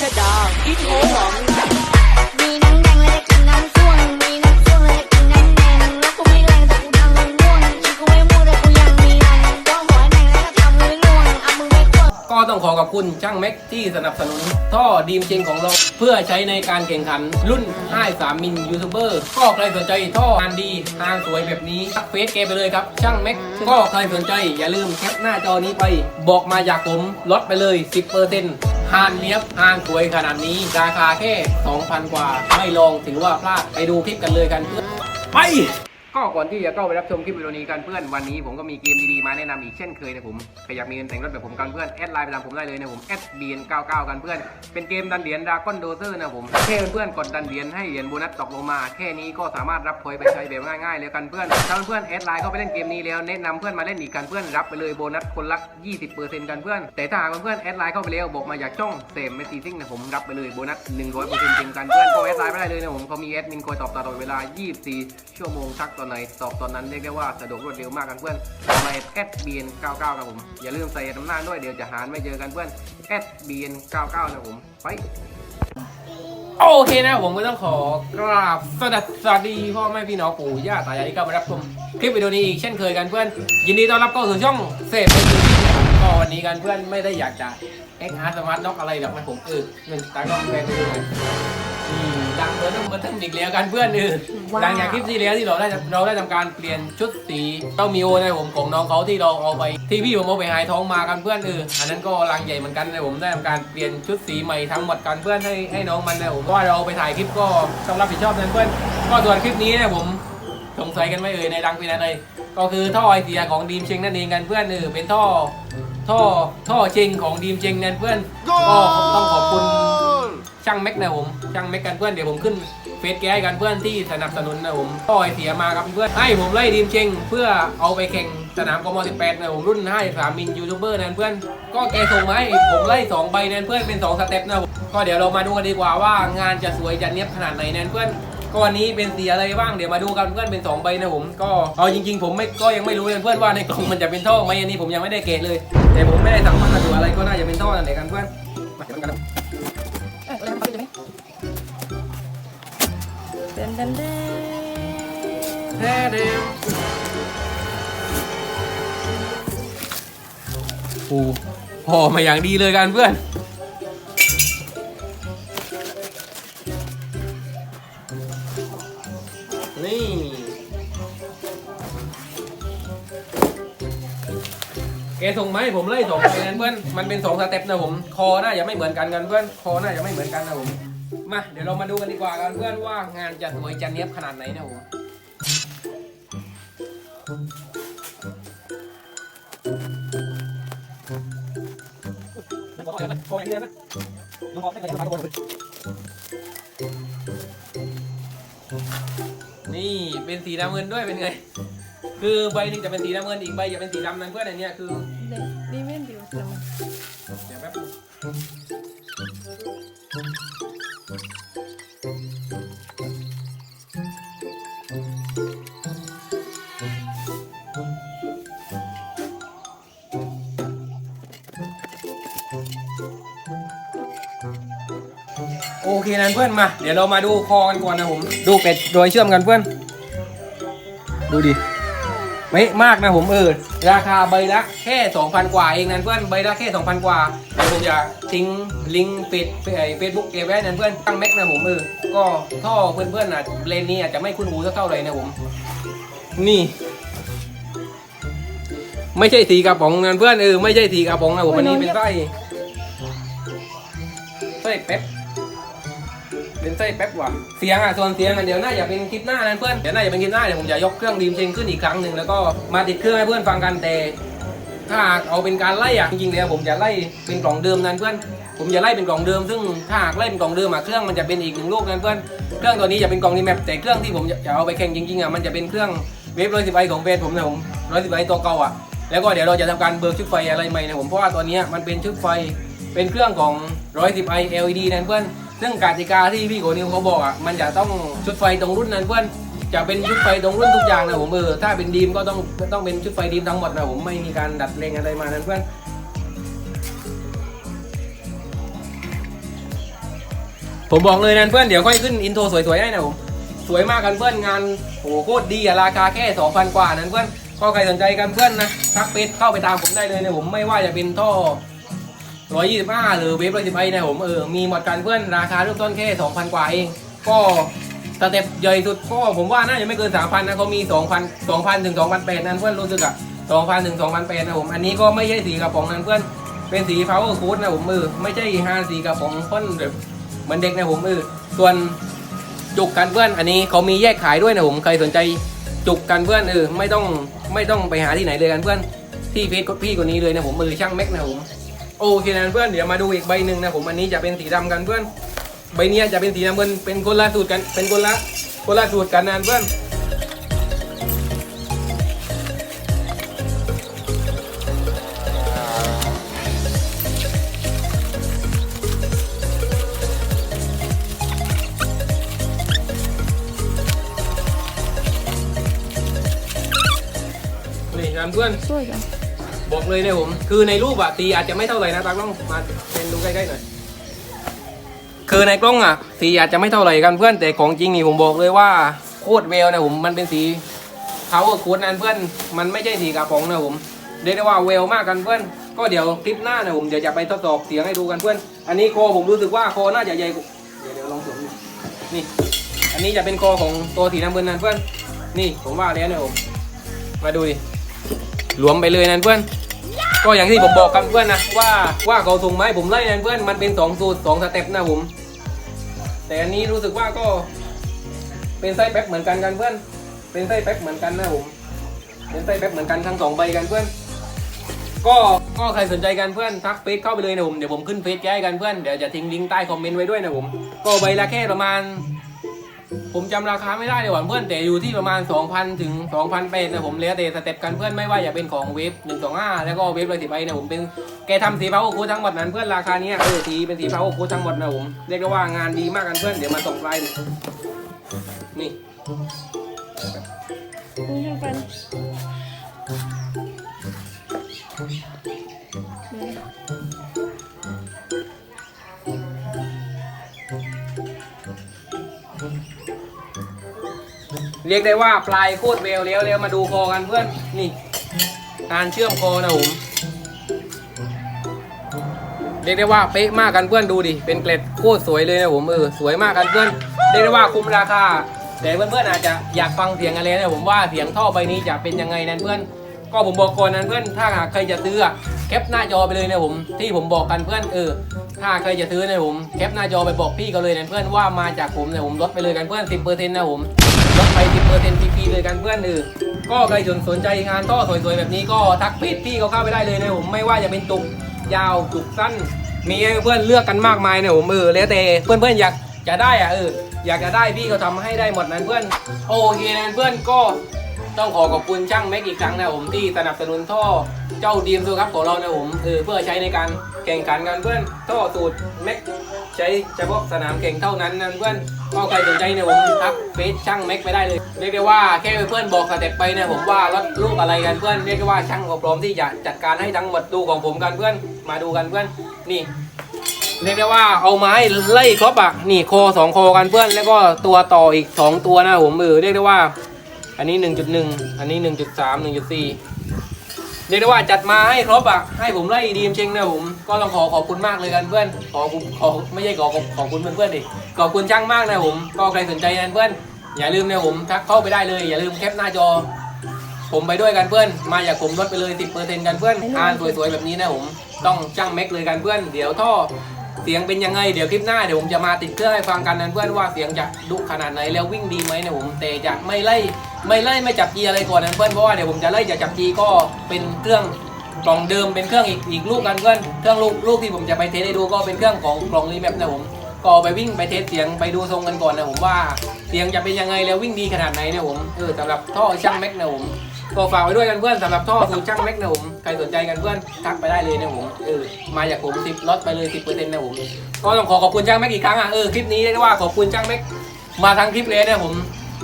ชดาอินโฮหลงต้อง่อก็ต้องขอบคุณช่างแม็กที่สนับสนุน ท่อดีมเชงของเรา เพื่อใช้ในการแข่งขัน รุ่น53มิลยูทูบเบอร์ก็ใครสนใจท่องานดีทางสวยแบบนี้ทักเฟซเกไปเลยครับ ช่างแม็กก็ใครสนใจอย่าลืมแคปหน้าจอนี้ไป บอกมาอยากผมลดไปเลย 10% ห่านเนี้ยบห่านสวยขนาดนี้ราคาแค่ 2,000 กว่า ไม่ลองถือว่าพลาดไปดูคลิปกันเลยกันเพื่อนไป ก็ก่อนที่จะเข้าไปรับชมคลิปวิดีโอนี้กันเพื่อนวันนี้ผมก็มีเกมดีๆมาแนะนำอีกเช่นเคยนะผมใครอยากมีเงินแต่งรถแบบผมกันเพื่อนแอดไลน์ไปตามผมได้เลยนะผมแอดบีน99กันเพื่อนเป็นเกมดันเหรียญดราก้อนโดเซอร์นะผมแค่เพื่อนๆกดดันเหรียญให้เหรียญโบนัสตกลงมา แค่นี้ก็สามารถรับพอยต์ไปใช้แบบง่ายๆเลยกันเพื่อนถ้าเพื่อนๆแอดไลน์เข้าไปเล่นเกมนี้แล้วแนะนำเพื่อนมาเล่นอีกกันเพื่อนรับไปเลยโบนัสคนละ20%กันเพื่อน แต่ถ้าหากเพื่อนๆแอดไลน์เข้าไปแล้วบอกมาอยากช่องเซมเมสซี่ซิ่งนะผมรับไปเลยโบนัส100%จริงกันเพื่อนก็แอดไลน์ไม่ได้เลยนะผมเขามีแอดมินคอยตอบตลอดเวลา 24 ชั่วโมงทักตอนไหนตอบตอนนั้นเรียกได้ว่าสะดวกรวดเร็วมากกันเพื่อนต่แอดบีน99ครับผม อย่าลืมใส่น้ำหน้าด้วยเดี๋ยวจะหารไม่เจอกันเพื่อนแอดบีน99นะผมไปโอเคนะผมก็ต้องขอกราบสวัสดีพ่อแม่พี่น้องปู่ย่าตายายที่เข้ามารับชมคลิปวิดีโอนี้อีกเช่นเคยกันเพื่อน ยินดีต้อนรับเข้าสู่ช่องเสพเป็นก็วันนี้กันเพื่อนไม่ได้อยากจะเอ็กอาร์สมาร์ทน็อกอะไรหรอกนะผมเออหนึ่งตากล้องแฟนดูหน่อยนี่ ดังเบอร์ต้องเบอร์ทึมอีกแล้วกันเพื่อนเออว้าว หลังจากคลิปที่แล้วที่เราได้เราได้ทำการเปลี่ยนชุดสีเต้ามิโอนะผมของน้องเขาที่เราเอาไปที่พี่ผมเอาไปหายท้องมากันเพื่อนเอออันนั้นก็รังใหญ่เหมือนกันนะผมได้ทำการเปลี่ยนชุดสีใหม่ทั้งหมดกันเพื่อนให้ให้น้องมันนะผมเพราะว่าเราไปถ่ายคลิปก็ต้องรับผิดชอบนะเพื่อนก็ส่วนคลิปนี้นะผม สงสัยกันไหมเอ่ยในดังเป็นอะไรก็คือท่อไอเสียของดีมเชงนั่นเองกันเพื่อนเออเป็นท่อท่อท่อเชงของดีมเชงนั่นเพื่อนก็ต้องขอบคุณ ช่างแม็กนะผมช่างแม็กกันเพื่อนเดี๋ยวผมขึ้นเฟซแก้กันเพื่อนที่สนับสนุนนะผมต่อยเสียมาครับเพื่อนให้ผมไล่ดีมเชงเพื่อเอาไปแข่งสนามกม18นะผมรุ่นให้สามมินยูทูบเบอร์นั่นเพื่อนก็แกส่งมาให้ผมไล่สองใบนั่นเพื่อนเป็นสองสเต็ปนะผมก็เดี๋ยวเรามาดูกันดีกว่าว่างานจะสวยจะเนี้ยบขนาดไหนนั่นเพื่อนก็วันนี้เป็นสีอะไรบ้างเดี๋ยวมาดูกันเพื่อนเป็นสองใบนะผมก็เอาจริง ๆ ผมไม่ก็ยังไม่รู้เลยเพื่อนว่าในกล่องมันจะเป็นท่อไหมอันนี้ผมยังไม่ได้เกตเลย แต่ผมไม่ได้สั่งมาดูอะไรก็น่าจะเป็นท่อนั่นแหละกันเพื่อนมาเดี๋ยวกัน เดินเดินเดินแท้เด้พอมาอย่างดีเลยกันเพื่อน นี่ แกส่งมาให้ผมไล่ส่งไปนั้นเพื่อน มันเป็นสองสเต็ปนะผม คอน่าจะไม่เหมือนกันกันเพื่อน คอน่าจะไม่เหมือนกันนะผม มาเดี๋ยวเรามาดูกันดีกว่ากันเพื่อนว่างานจะสวยจะเนี้ยบขนาดไหนนะผมนี่เป็นสีน้ำเงินด้วยเป็นไง คือใบหนึงจะเป็นสีน้ำเงินอีกใบจะเป็นสีดำนั่นเพื่อนอันเนี้ยคือเดินดี โอเคนั้นเพื่อนมา เดี๋ยวเรามาดูคอกันก่อนนะผมดูเป็ดโดยเชื่อมกันเพื่อน ดูดิไม่มากนะผมเออราคาใบละแค่ 2,000 กว่าเองนั่นเพื่อนใบละแค่ 2,000 กว่าเดี๋ยวผมจะทิ้งลิงก์เฟซเฟซบุ๊กเกไว้นั่นเพื่อนตั้งแม็กนะผมเออก็ท่อเพื่อนๆน่ะเลนนี้อาจจะไม่คุ้นหูเท่าไหร่นะผม นี่ ไม่ใช่สีกระป๋องนั่นเพื่อนเออไม่ใช่สีกระป๋องนะผมอันนี้เป็นไส้ไส้เป๊ปเป็นไส้แป๊บว่ะเสียงอะส่วนเสียงอะเดี๋ยวน่าจะเป็นคลิปหน้านั้นเพื่อนเดี๋ยวน่าจะเป็นคลิปหน้าเดี๋ยวผมจะยกเครื่องดีมเชงขึ้นอีกครั้งหนึ่งแล้วก็มาติดเครื่องให้เพื่อนฟังกันแต่ถ้าหากเอาเป็นการไล่อะจริงๆแล้วผมจะไล่เป็นกล่องเดิมนั้นเพื่อน ผมจะไล่เป็นกล่องเดิมซึ่งถ้าหากไล่เป็นกล่องเดิมอะเครื่องมันจะเป็นอีกหนึ่งลูกนั้นเพื่อนเครื่องตัวนี้จะเป็นกล่องรีแมปแต่เครื่องที่ผมจะเอาไปแข่งจริงๆอะมันจะเป็นเครื่องเวฟร้อยสิบไอของเฟสผมนะผมร้อยสิบไอตัวเก่าอะ แล้วก็เดี๋ยวเราจะทำการเบิกชุดไฟอะไรใหม่นะผมเพราะว่าตัวนี้มันเป็นชุดไฟเป็นเครื่องของร้อยสิบไอ LED นั้นเพื่อนซึ่งกติกาที่พี่โกนิวเขาบอกอะมันจะต้องชุดไฟตรงรุ่นนั้นเพื่อนจะเป็นชุดไฟตรงรุ่นทุกอย่างนะผมเออถ้าเป็นดีมก็ต้องต้องเป็นชุดไฟดีมทั้งหมดนะผมไม่มีการดัดแปลงอะไรมานั้นเพื่อนผมบอกเลยนั้นเพื่อนเดี๋ยวค่อยขึ้นอินโทรสวยๆให้นะผมสวยมากกันเพื่อนงานโอ้โหโคตรดีอะราคาแค่2,000กว่านั้นเพื่อน ก็ใครสนใจกันเพื่อนนะทักเฟซเข้าไปตามผมได้เลยนะผมไม่ว่าจะเป็นท่อร้อยยี่สิบห้าหรือเวฟร้อยสิบไอนะผมเออมีหมดกันเพื่อนราคาเริ่มต้นแค่สองพันกว่าเอง ก็สเต็ปใหญ่สุดก็ผมว่าน่าจะไม่เกินสามพันนะเขามีสองพันสองพันถึงสองพันแปดนั่นเพื่อนรู้สึกอะสองพันถึงสองพันแปดนะผมอันนี้ก็ไม่ใช่สีกระป๋องนั่นเพื่อนเป็นสี power coat นะผมเออไม่ใช่ฮาสีกระป๋องพ่นแบบเหมือนเด็กนะผมเออส่วนจุกกันเพื่อนอันนี้เขามีแยกขายด้วยนะผมใครสนใจ จุกกันเพื่อนเออไม่ต้องไม่ต้องไปหาที่ไหนเลยกันเพื่อนที่เฟซพี่คนนี้เลยนะผมมือช่างแม็กนะผมโอเคนะเพื่อนเดี๋ยวมาดูอีกใบหนึ่งนะผมอันนี้จะเป็นสีดำกันเพื่อน ใบเนี้ยจะเป็นสีดำเงินเป็นคนละสูตรกันเป็นคนละคนละสูตรกันนะเพื่อน นี่นะเพื่อนสวยจังบอกเลยนะผม คือในรูปอะสีอาจจะไม่เท่าไหร่นะตากล้องมาเป็นดูใกล้ๆหน่อย คือในกล้องอะสีอาจจะไม่เท่าไหร่กันเพื่อนแต่ของจริงนี่ผมบอกเลยว่าโคตรเวลนะผมมันเป็นสีเทาโคตรนั่นเพื่อนมันไม่ใช่สีกระป๋องนะผมเรียกได้ว่าเวลมากกันเพื่อน ก็เดี๋ยวคลิปหน้านะผมเดี๋ยวจะไปทดสอบเสียงให้ดูกันเพื่อน อันนี้คอผมรู้สึกว่าคอน่าจะใหญ่กว่าเดี๋ยวเดี๋ยวลองสวมดูนี่ อันนี้จะเป็นคอของตัวสีน้ำเงินนั่นเพื่อน นี่ผมว่าแล้วนะผมมาดูดิ หลวมไปเลยนั่นเพื่อน ก็อย่างที่ผมบอกกันเพื่อนนะว่าว่าเขาส่งไม้ผมไล่นั่นเพื่อนมันเป็นสองสูตรสองสเต็ปนะผม แต่อันนี้รู้สึกว่าก็เป็นไส้แป๊บเหมือนกันกันเพื่อน เป็นไส้แป๊บเหมือนกันนะผม เป็นไส้แป๊บเหมือนกันทั้งสองใบกันเพื่อน ก็ก็ใครสนใจกันเพื่อนทักเฟซเข้าไปเลยนะผมเดี๋ยวผมขึ้นเฟซแก้ให้กันเพื่อนเดี๋ยวจะทิ้งลิงก์ใต้คอมเมนต์ไว้ด้วยนะผม ก็ใบละแค่ประมาณ ผมจำราคาไม่ได้เลยว่ะเพื่อนแต่อยู่ที่ประมาณ 2,000 ถึง2,000เป็นะผมแล้วแต่สเต็ปกันเพื่อนไม่ว่าจะเป็นของเวฟ125 แล้วก็เวฟร้อยสิบไอนะผมเป็นแกทำสีเผาคูทั้งหมดนั้นเพื่อนราคาเนี้ยเออสีเป็นสีเผาคูทั้งหมดนะผมเรียกได้ว่างานดีมากกันเพื่อนเดี๋ยวมาส่งไลน์นี่นี่ยังเป็น เรียกได้ว่าปลายโคตรเวลเลี้ยวเลี้ยวมาดูคอกันเพื่อนนี่ การเชื่อมคอนะผมเรียกได้ว่าเป๊ะมากกันเพื่อนดูดิเป็นเกล็ดโคตรสวยเลยนะผมเออสวยมากกันเพื่อนเรียกได้ว่าคุ้มราคาแต่เพื่อนๆอาจจะอยากฟังเสียงอะไรนะผมว่าเสียงท่อใบนี้จะเป็นยังไงนั้นเพื่อน ก็ผมบอกก่อนนั้นเพื่อน ถ้าหากใครจะซื้อแคปหน้าจอไปเลยนะผม ที่ผมบอกกันเพื่อนเออถ้าใครจะซื้อนะผมแคปหน้าจอไปบอกพี่เขาเลยนะเพื่อนว่ามาจากผมนะผมลดไปเลยกันเพื่อน10%นะผม ลดไป 10%ฟรีๆเลยกันเพื่อนเออก็ใครสนใจงานท่อสวยๆแบบนี้ก็ทักเพจพี่เขาเข้าไปได้เลยนะผมไม่ว่าจะเป็นจุกยาวจุกสั้น มีให้เพื่อนเลือกกันมากมายนะผมเออแล้วแต่เพื่อนๆอยากจะได้อะเอออยากจะได้พี่เขาทำให้ได้หมดนั้นเพื่อนโอเคนะเพื่อนก็ต้องขอขอบคุณช่างแม็กอีกครั้งนะผมที่สนับสนุนท่อเจ้าดีมซูครับของเรานะผมเออเพื่อใช้ในการแข่งขันกันเพื่อนท่อสูตรแม็กใช้เฉพาะสนามแข่งเท่านั้นนะเพื่อน ก็ใครสนใจเนี่ยผมทักเฟซช่างแม็กไปได้เลย เรียกได้ว่าแค่เพื่อนบอกสเต็ปไปเนี่ยผมว่ารถลูกอะไรกันเพื่อนเรียกได้ว่าช่างก็พร้อมที่จะจัดการให้ทั้งหมดดูของผมกันเพื่อนมาดูกันเพื่อนนี่ เรียกได้ว่าเอาไม้ไล่ครบอะนี่คอสองคอกันเพื่อนแล้วก็ตัวต่ออีกสองตัวนะผมเออเรียกได้ว่า อันนี้1.1อันนี้1.3 1.4 เรียกได้ว่าจัดมาให้ครบอะให้ผมไล่ดีมเชงนะผมก็ต้องขอขอบคุณมากเลยกันเพื่อนขอขอขอไม่ใช่ขอขอบขอบคุณเพื่อนๆดิขอบคุณช่างมากนะผมก็ใครสนใจนะเพื่อนอย่าลืมนะผมทักเข้าไปได้เลย อย่าลืมแคปหน้าจอ ผมไปด้วยกันเพื่อน มาจากผมลดไปเลย10%กันเพื่อนอ่านสวยๆแบบนี้นะผมต้องจ้างแม็กเลยกันเพื่อน เดี๋ยวท่อ เสียงเป็นยังไงเดี๋ยวคลิปหน้าเดี๋ยวผมจะมาติดเครื่องให้ฟังกันนั้นเพื่อนว่าเสียงจะดุขนาดไหนแล้ววิ่งดีไหมเนะผมแต่จะไม่ไล่ไม่ไล่ไม่จับจีอะไรก่อนนั้นเพื่อนเพราะว่าเดี๋ยวผมจะไล่จะจับจีก็เป็นเครื่องกล่องเดิมเป็นเครื่องอีกอีกลูกกันเพื่อนเครื่องลูกลูกที่ผมจะไปเทสให้ดูก็เป็นเครื่องของกล่องรีแมปนะผมก็เอไปวิ่งไปเทสเสียงไปดูทรงกันก่อนนะผมว่าเสียงจะเป็นยังไงแล้ววิ่งดีขนาดไหนนะผมเออสำหรับท่อช่างแม็กนะผม ก็ฝากไว้ด้วยกันเพื่อนสำหรับท่อสูตรช่างแม็กนะผมใครสนใจกันเพื่อนทักไปได้เลยนะผมเออมาจากผมสิบลดไปเลยสิบเปอร์เซ็นต์นะผมก็ต้องขอขอบคุณช่างแม็กอีกครั้งอะเออคลิปนี้เรียกได้ว่าขอบคุณช่างแม็กมาทั้งคลิปเลยนะผม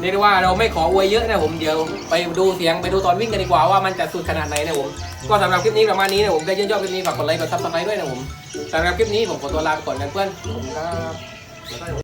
เรียกได้ว่าเราไม่ขออวยเยอะนะผมเดี๋ยวไปดูเสียงไปดูตอนวิ่งกันดีกว่าว่ามันจะสุดขนาดไหนนะผมก็สำหรับคลิปนี้ประมาณนี้นะผมใครชื่นชอบคลิปนี้ฝากกดไลค์กดซับสไครต์ด้วยนะผมสำหรับคลิปนี้ผมขอตัวลาไปก่อนกันเพื่อนผมครับ